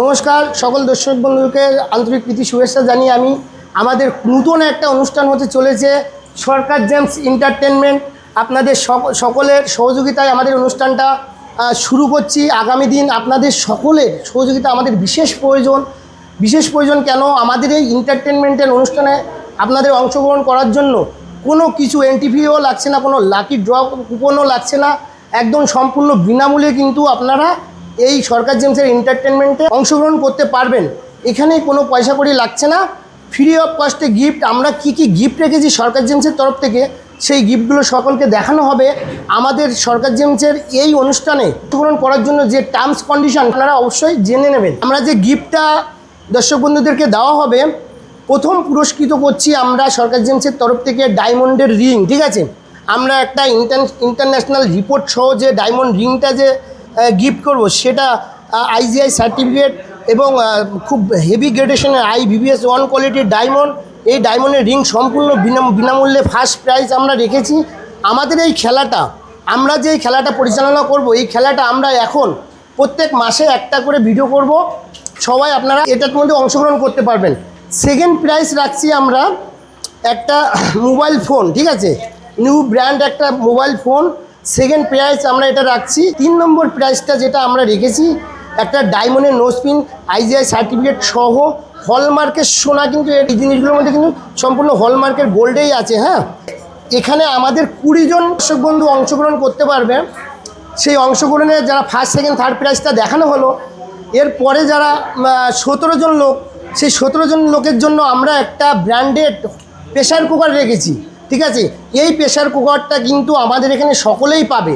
নমস্কার, সকল দর্শক বন্ধুকে আন্তরিক প্রীতি, শুভেচ্ছা জানিয়ে আমি আমাদের নতুন একটা অনুষ্ঠান হতে চলেছে সরকার জেমস এন্টারটেনমেন্ট আপনাদের সক- সকলের সহযোগিতায় আমাদের অনুষ্ঠানটা শুরু করছি। আগামী দিন আপনাদের সকলের সহযোগিতা আমাদের বিশেষ প্রয়োজন। বিশেষ প্রয়োজন কেন? আমাদের এই এন্টারটেনমেন্টের অনুষ্ঠানে আপনাদের অংশগ্রহণ করার জন্য কোনো কিছু এনটিভিও লাগছে না, কোনো লাকি ড্র কুপনও লাগছে না। একদম সম্পূর্ণ বিনামূল্যে কিন্তু আপনারা এই সরকার জেমসের এন্টারটেনমেন্টে অংশগ্রহণ করতে পারবেন। এখানে কোনো পয়সা কড়ি লাগছে না। ফ্রি অফ কস্টে গিফট আমরা কি কি গিফট রেখেছি সরকার জেমসের তরফ থেকে, সেই গিফটগুলো সকলকে দেখানো হবে। আমাদের সরকার জেমসের এই অনুষ্ঠানে অংশগ্রহণ করার জন্য যে টার্মস কন্ডিশন আপনারা অবশ্যই জেনে নেবেন। আমরা যে গিফটটা দর্শক বন্ধুদেরকে দেওয়া হবে, প্রথম পুরস্কৃত করছি আমরা সরকার জেমসের তরফ থেকে ডায়মন্ডের রিং ঠিক আছে? আমরা একটা ইন্টার ইন্টারন্যাশনাল রিপোর্ট সহ যে ডায়মন্ড রিংটা যে গিফট করব। সেটা আইজিআই সার্টিফিকেট এবং খুব হেভি গ্রেডেশনের আই ভিভিএস ওয়ান কোয়ালিটির ডায়মন্ড এই ডায়মন্ডের রিং সম্পূর্ণ বিনা বিনামূল্যে ফার্স্ট প্রাইজ আমরা রেখেছি। আমাদের এই খেলাটা, আমরা যে খেলাটা পরিচালনা করব, এই খেলাটা আমরা এখন প্রত্যেক মাসে একটা করে ভিডিও করব। সবাই আপনারা এটার মধ্যে অংশগ্রহণ করতে পারবেন। সেকেন্ড প্রাইজ রাখছি আমরা একটা মোবাইল ফোন ঠিক আছে? নিউ ব্র্যান্ড একটা মোবাইল ফোন সেকেন্ড প্রাইজ আমরা এটা রাখছি। তিন নম্বর প্রাইজটা যেটা আমরা রেখেছি, একটা ডায়মন্ডের নোসপিন আইজিআই সার্টিফিকেট সহ হলমার্কের সোনা কিন্তু এই জিনিসগুলোর মধ্যে কিন্তু সম্পূর্ণ হলমার্কের গোল্ডেই আছে হ্যাঁ? এখানে আমাদের কুড়ি জন দর্শক বন্ধু অংশগ্রহণ করতে পারবে। সেই অংশগ্রহণে যারা ফার্স্ট সেকেন্ড থার্ড প্রাইজটা দেখানো হলো, এরপরে যারা সতেরো জন লোক, সেই সতেরো জন লোকের জন্য আমরা একটা ব্র্যান্ডেড প্রেশার কুকার রেখেছি। ঠিক আছে? এই প্রেশার কুকারটা কিন্তু আমাদের এখানে সকলেই পাবে।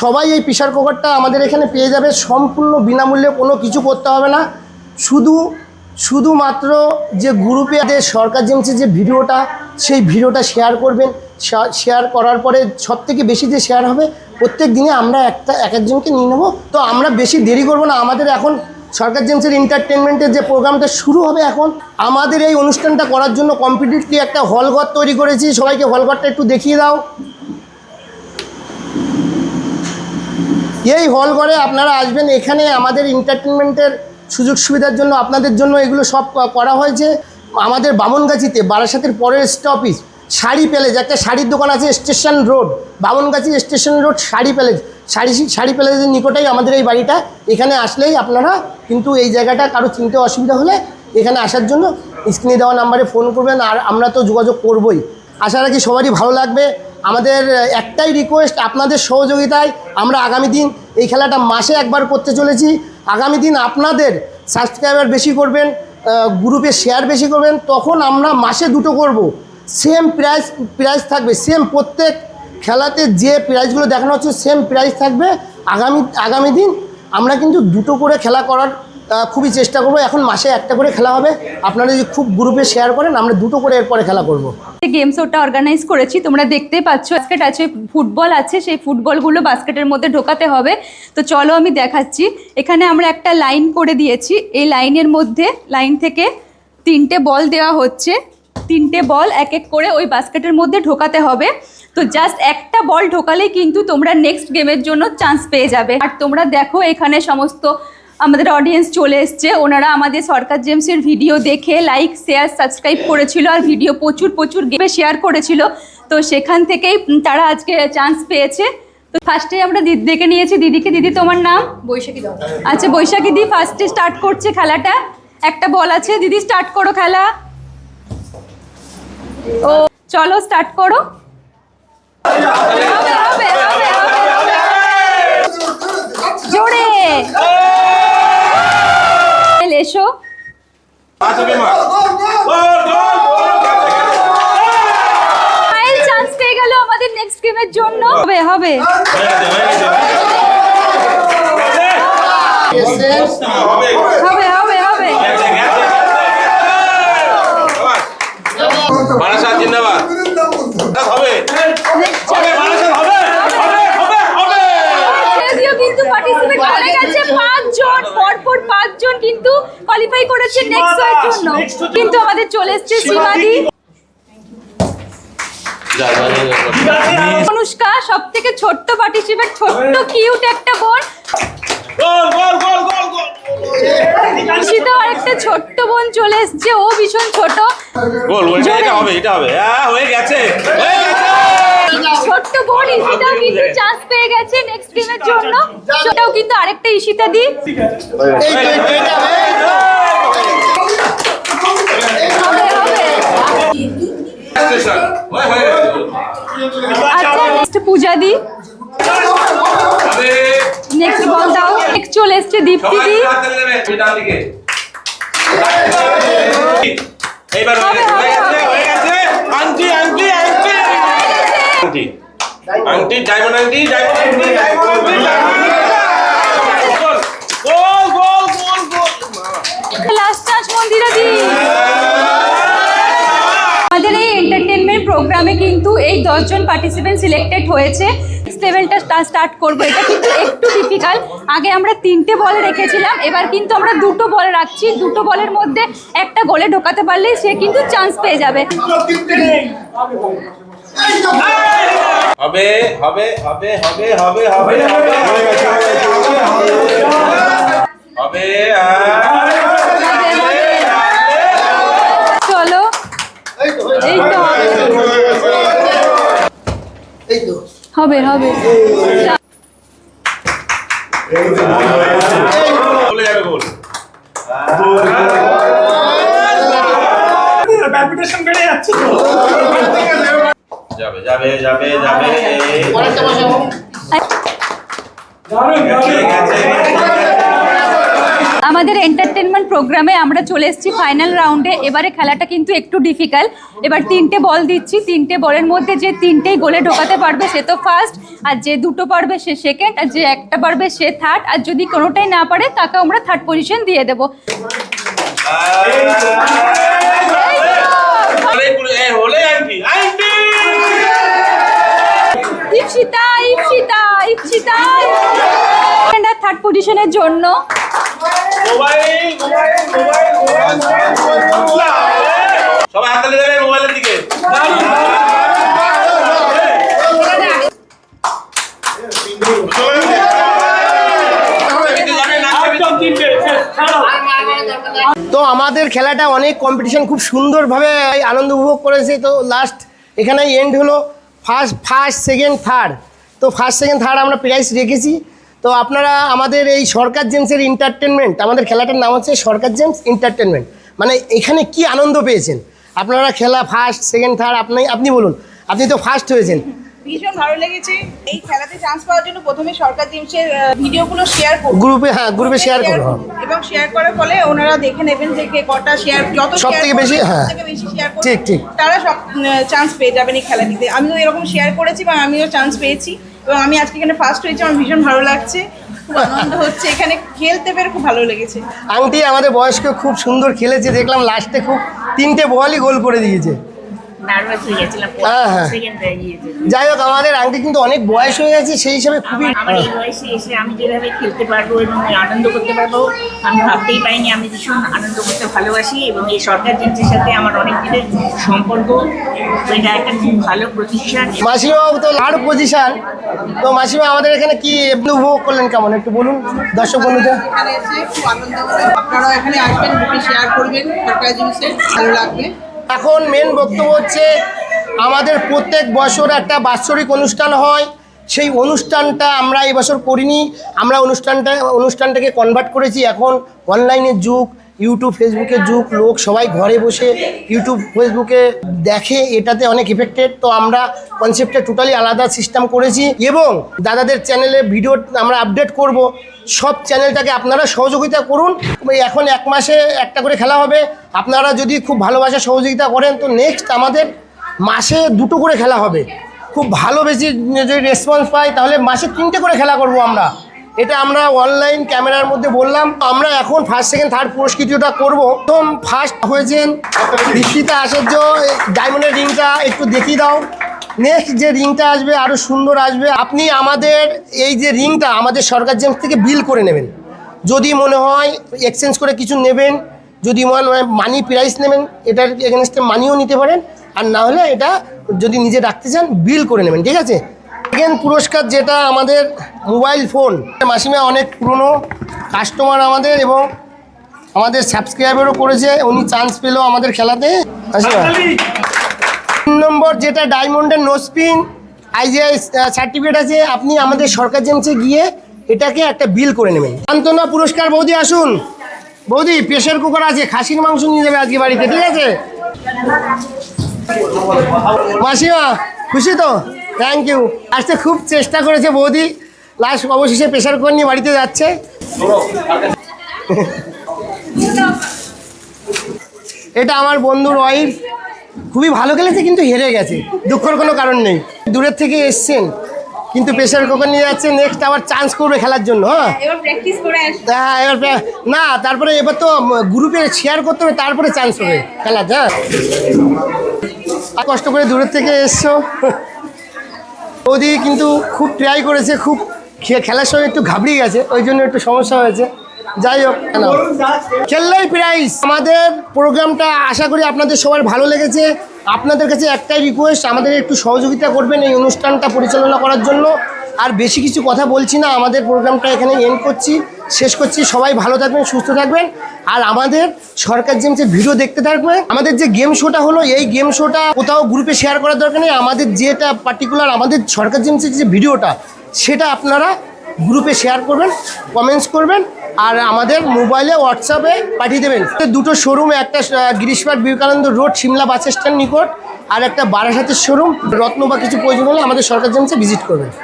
সবাই এই প্রেশার কুকারটা আমাদের এখানে পেয়ে যাবে, সম্পূর্ণ বিনামূল্যে কোনো কিছু করতে হবে না। শুধু, শুধুমাত্র যে গ্রুপে সরকার জেমসে যে ভিডিওটা, সেই ভিডিওটা শেয়ার করবেন। শেয়ার করার পরে সব থেকে বেশি যে শেয়ার হবে, প্রত্যেক দিনে আমরা একটা, এক একজনকে নিয়ে নেব। তো আমরা বেশি দেরি করব না। আমাদের এখন সরকার জেমসের এন্টারটেনমেন্টের যে প্রোগ্রামটা শুরু হবে এখন, আমাদের এই অনুষ্ঠানটা করার জন্য কমপ্লিটলি একটা হলঘর তৈরি করেছি। সবাইকে হলঘরটা একটু দেখিয়ে দাও। এই হল ঘরে আপনারা আসবেন। এখানে আমাদের এন্টারটেনমেন্টের সুযোগ সুবিধার জন্য, আপনাদের জন্য এগুলো সব করা হয়েছে। আমাদের বামনগাছিতে, বারাসাতের পরের স্টপিস শাড়ি প্যালেজ একটা শাড়ির দোকান আছে station road, Bamangachhi station road, sari palace sari sari প্যালেজের নিকটেই আমাদের এই বাড়িটা, এখানে আসলেই আপনারা কিন্তু এই জায়গাটা কারও চিনতে অসুবিধা হলে এখানে আসার জন্য স্ক্রিনে দেওয়া নাম্বারে ফোন করবেন আর আমরা তো যোগাযোগ করবই। আশা রাখি সবারই ভালো লাগবে। আমাদের একটাই রিকোয়েস্ট আপনাদের সহযোগিতায় আমরা আগামী দিন এই খেলাটা মাসে একবার করতে চলেছি। আগামী দিন আপনাদের সাবস্ক্রাইবার বেশি করবেন গ্রুপে শেয়ার বেশি করবেন, তখন আমরা মাসে দুটো করব। সেম প্রাইস প্রাইস থাকবে সেম প্রত্যেক খেলাতে যে প্রাইজগুলো দেখানো হচ্ছে সেম প্রাইস থাকবে। আগামী আগামী দিন আমরা কিন্তু দুটো করে খেলা করার খুবই চেষ্টা করব। এখন মাসে একটা করে খেলা হবে। আপনারা যদি খুব গ্রুপে শেয়ার করেন, আমরা দুটো করে এরপরে খেলা করব। গেম শোটা অর্গানাইজ করেছি, তোমরা দেখতেই পাচ্ছ বাস্কেট আছে ফুটবল আছে, সেই ফুটবলগুলো বাস্কেটের মধ্যে ঢোকাতে হবে। তো চলো আমি দেখাচ্ছি। এখানে আমরা একটা লাইন করে দিয়েছি। এই লাইনের মধ্যে লাইন থেকে তিনটে বল দেওয়া হচ্ছে। তিনটে বল এক এক করে ওই বাস্কেটের মধ্যে ঢোকাতে হবে। তো জাস্ট একটা বল ঢোকালেই কিন্তু তোমরা নেক্সট গেমের জন্য চান্স পেয়ে যাবে। আর তোমরা দেখো এখানে সমস্ত আমাদের অডিয়েন্স চলে এসছে। ওনারা আমাদের সরকার জেমসের ভিডিও দেখে লাইক শেয়ার সাবস্ক্রাইব করেছিল আর ভিডিও প্রচুর প্রচুর গেমে শেয়ার করেছিল। তো সেখান থেকেই তারা আজকে চান্স পেয়েছে। তো ফার্স্টে আমরা দিদি দেখে নিয়েছি। দিদিকে দিদি তোমার নাম? বৈশাখী দাও আচ্ছা বৈশাখী দি ফার্স্টে স্টার্ট করছে খেলাটা। একটা বল আছে। দিদি স্টার্ট করো খেলা। ও চলো স্টার্ট করো। জোরে। এসো। চান্স পেয়ে গেল আমাদের নেক্সট গেমের জন্য। হবে হবে। হবে হবে হবে বারাসাত জিন্দাবাদ হবে হবে বারাসাত হবে হবে হবে হবে যদিও কিন্তু পার্টিসিপেট করে গেছে পাঁচজন পরপর পাঁচজন কিন্তু কোয়ালিফাই করেছে নেক্সট এর জন্য। কিন্তু আমাদের চলে এসেছে সীমাদি অনুষ্কা সব থেকে ছোট্ট পার্টিসিপেট ছোট্ট কিউট একটা বোন। গোল গোল গোল গোল গোল। ঈশিতাও আরেকটা ছোট্ট বোন চলে এসছে ও ভীষণ ছোট। গোল এটা হবে এটা হবে। হ্যাঁ হয়ে গেছে। ইশিতাও কিন্তু চান্স পেয়ে গেছে নেক্সট গেমের জন্য। সেটাও কিন্তু আরেকটা ইশিতা দি। নেক্সট আচ্ছা, আচ্ছা, আচ্ছা। পূজা দি। নেক্সট বল দাও। নেক্সট চলে এসছে দীপ্তি দি। এইবার হয়ে গেছে হয়ে গেছে আন্টি আন্টি আন্টি। আংটি আংটি ডায়মন্ড আংটি ডায়মন্ড আংটি ডায়মন্ড আংটি গোল গোল গোল গোল। Last chance Mandira di. আমাদের এই এন্টারটেনমেন্ট প্রোগ্রামে কিন্তু এই দশজন পার্টিসিপেন্ট সিলেক্টেড হয়েছে। লেভেলটা স্টার্ট করব। এটা কিন্তু একটু ডিফিকাল্ট আগে আমরা তিনটে বল রেখেছিলাম। এবার কিন্তু আমরা দুটো বল রাখছি। দুটো বলের মধ্যে একটা গোলে ঢোকাতে পারলেই সে কিন্তু চান্স পেয়ে যাবে। হবে হবে হবে হবে হবে হবে হবে চলো এই তো হবে হবে ব্যাপিটেশন বেড়ে যাচ্ছে যাবে যাবে যাবে যাবে। আমাদের এন্টারটেনমেন্ট প্রোগ্রামে আমরা চলে এসেছি ফাইনাল রাউন্ডে এবারে খেলাটা কিন্তু একটু ডিফিকাল্ট এবার তিনটে বল দিচ্ছি। তিনটে বলের মধ্যে যে তিনটেই গোলে ঢোকাতে পারবে সে তো ফার্স্ট আর যে দুটো পারবে সে সেকেন্ড আর যে একটা পারবে সে থার্ড আর যদি কোনোটাই না পারে তাকে আমরা থার্ড পজিশন দিয়ে দেবো। হলে ইপসিতা ইপসিতা ইপসিতা থার্ড পজিশনের জন্য তো আমাদের খেলাটা অনেক কম্পিটিশন খুব সুন্দরভাবে আনন্দ উপভোগ করেছে। তো লাস্ট এখানে এন্ড হলো। ফার্স্ট ফার্স্ট সেকেন্ড থার্ড তো ফার্স্ট সেকেন্ড থার্ড আমরা প্রাইজ রেখেছি। তো আপনারা আমাদের এই সরকার জেমসের এন্টারটেনমেন্ট আমাদের খেলাটার নাম হচ্ছে সরকার জেমস এন্টারটেনমেন্ট মানে এখানে কি আনন্দ পেয়েছেন? আপনারা খেলা ফার্স্ট সেকেন্ড থার্ড আপনি আপনি বলুন। আপনি তো ফার্স্ট হয়েছেন। ভীষণ ভালো লেগেছে। এই খেলাতে চান্স পাওয়ার জন্য প্রথমে সরকার জিমসের ভিডিওগুলো শেয়ার করব গ্রুপে হ্যাঁ গ্রুপে শেয়ার Share করো করব। এবং শেয়ার করার ফলে ওনারা দেখে নেবেন যে কে কটা শেয়ার যত সব share থেকে বেশি, হ্যাঁ। বেশি শেয়ার করবে। ঠিক, ঠিক। তারা সব চান্স পেয়ে যাবেন এই খেলাটিতে। আমিও এরকম শেয়ার করেছি এবং আমিও চান্স পেয়েছি। এবং আমি আজকে এখানে ফার্স্ট হয়েছি আমার ভীষণ ভালো লাগছে। খুব আনন্দ হচ্ছে। এখানে খেলতে পেরে খুব ভালো লেগেছে। আংটি আমাদের বয়স্ক খুব সুন্দর খেলেছে দেখলাম লাস্টে খুব তিনটে বলই গোল করে দিয়েছে। নার্ভাস হয়ে গেছিলাম হ্যাঁ, হ্যাঁ। হয়ে যাই হোক আমাদের আংটি কিন্তু অনেক বয়স হয়ে গেছে সেই হিসাবে খুবই আমার এই বয়সে এসে আমি যেভাবে খেলতে পারব এবং আনন্দ করতে পারব আমি ভাবতেই পাইনি আমি ভীষণ আনন্দ করতে ভালোবাসি এবং এই সরকার জিনিসের সাথে আমার অনেক দিনের সম্পর্ক এটা একটা খুব ভালো প্রতিষ্ঠান। মাসিমাও তো লাড় পজিশন তো মাসিমা আমাদের এখানে কি উপভোগ করলেন কেমন? একটু বলুন দর্শক বন্ধুদের। এখানে এসে খুব আনন্দ আপনারাও এখানে আসবেন শেয়ার করবেন সরকার জিমসে ভালো লাগবে। এখন মেন বক্তব্য হচ্ছে, আমাদের প্রত্যেক বছর একটা বাৎসরিক অনুষ্ঠান হয়। সেই অনুষ্ঠানটা আমরা এবছর করিনি। আমরা অনুষ্ঠানটা, অনুষ্ঠানটাকে কনভার্ট করেছি এখন অনলাইনের যুগ। ইউটিউব ফেসবুকের যুগ, লোক সবাই ঘরে বসে ইউটিউব ফেসবুকে দেখে, এটাতে অনেক এফেক্টেড তো আমরা কনসেপ্টে টোটালি আলাদা সিস্টেম করেছি এবং দাদাদের চ্যানেলে ভিডিও আমরা আপডেট করব। সব চ্যানেলটাকে আপনারা সহযোগিতা করুন। এখন এক মাসে একটা করে খেলা হবে। আপনারা যদি খুব ভালোবাসা, সহযোগিতা করেন, তো নেক্সট আমাদের মাসে দুটো করে খেলা হবে। খুব ভালো বেশি যদি রেসপন্স পাই, তাহলে মাসে তিনটে করে খেলা করব আমরা। এটা আমরা অনলাইন ক্যামেরার মধ্যে বললাম। আমরা এখন ফার্স্ট সেকেন্ড থার্ড পুরস্কৃতটা করব। প্রথম ফার্স্ট হয়েছেন দীক্ষিতা আচার্য। ডায়মন্ডের রিংটা একটু দেখিয়ে দাও। নেক্সট যে রিংটা আসবে আরও সুন্দর আসবে। আপনি আমাদের এই যে রিংটা আমাদের সরকার জেমস থেকে বিল করে নেবেন। যদি মনে হয় এক্সচেঞ্জ করে কিছু নেবেন, যদি মনে হয় মানি প্রাইস নেবেন, এটার এগেনস্টে মানিও নিতে পারেন। আর না হলে এটা যদি নিজে রাখতে চান বিল করে নেবেন। ঠিক আছে? সেকেন্ড পুরস্কার যেটা আমাদের মোবাইল ফোন মাসিমা অনেক পুরনো কাস্টমার আমাদের এবং আমাদের সাবস্ক্রাইবারও করেছে, উনি চান্স পেল আমাদের খেলাতে। তিন নম্বর যেটা ডায়মন্ডের নোসপিন আইজিআই সার্টিফিকেট আছে, আপনি আমাদের সরকার জেমসে গিয়ে এটাকে একটা বিল করে নেবেন। সান্ত্বনা পুরস্কার, বৌদি আসুন। বৌদি প্রেশার কুকার আছে, খাসির মাংস নিয়ে যাবে আজকে বাড়িতে, ঠিক আছে? মাসিমা, খুশি তো? থ্যাংক ইউ আসতে খুব চেষ্টা করেছে বৌদি। লাস্ট অবশেষে প্রেশার কুকার নিয়ে বাড়িতে যাচ্ছে। এটা আমার বন্ধুর ওয়াইফ খুবই ভালো খেলেছে কিন্তু হেরে গেছে। দুঃখের কোনো কারণ নেই। দূরের থেকে এসছেন কিন্তু প্রেশার কুকার নিয়ে যাচ্ছে। নেক্সট আবার চান্স করবে খেলার জন্য হ্যাঁ? হ্যাঁ এবার না তারপরে এবার তো গ্রুপে শেয়ার করতে হবে তারপরে চান্স হবে খেলার হ্যাঁ? কষ্ট করে দূরের থেকে এসছো। ওদি কিন্তু খুব ট্রাই করেছে, খুব খেলার সময় একটু ঘাবড়িয়ে গেছে, ওই জন্য একটু সমস্যা হয়েছে। যাই হোক খেললেই প্রাইস আমাদের প্রোগ্রামটা আশা করি আপনাদের সবার ভালো লেগেছে। আপনাদের কাছে একটাই রিকোয়েস্ট আমাদের একটু সহযোগিতা করবেন এই অনুষ্ঠানটা পরিচালনা করার জন্য। আর বেশি কিছু কথা বলছি না, আমাদের প্রোগ্রামটা এখানে এন্ড করছি, শেষ করছি। সবাই ভালো থাকবেন, সুস্থ থাকবেন। আর আমাদের সরকার জেমসের ভিডিও দেখতে থাকবে, আমাদের যে গেম শোটা হলো, এই গেম শোটা কোথাও গ্রুপে শেয়ার করার দরকার নেই। আমাদের যেটা পার্টিকুলার আমাদের সরকার জেমসের যে ভিডিওটা সেটা আপনারা গ্রুপে শেয়ার করবেন কমেন্টস করবেন, আর আমাদের মোবাইলে হোয়াটসঅ্যাপে পাঠিয়ে দেবেন। দুটো শোরুম একটা Girish Park Vivekananda road, Simla bus stand নিকট, আর একটা বারাসাতের শোরুম রত্ন বা কিছু প্রয়োজন হলে আমাদের সরকার জেমসে ভিজিট করবেন।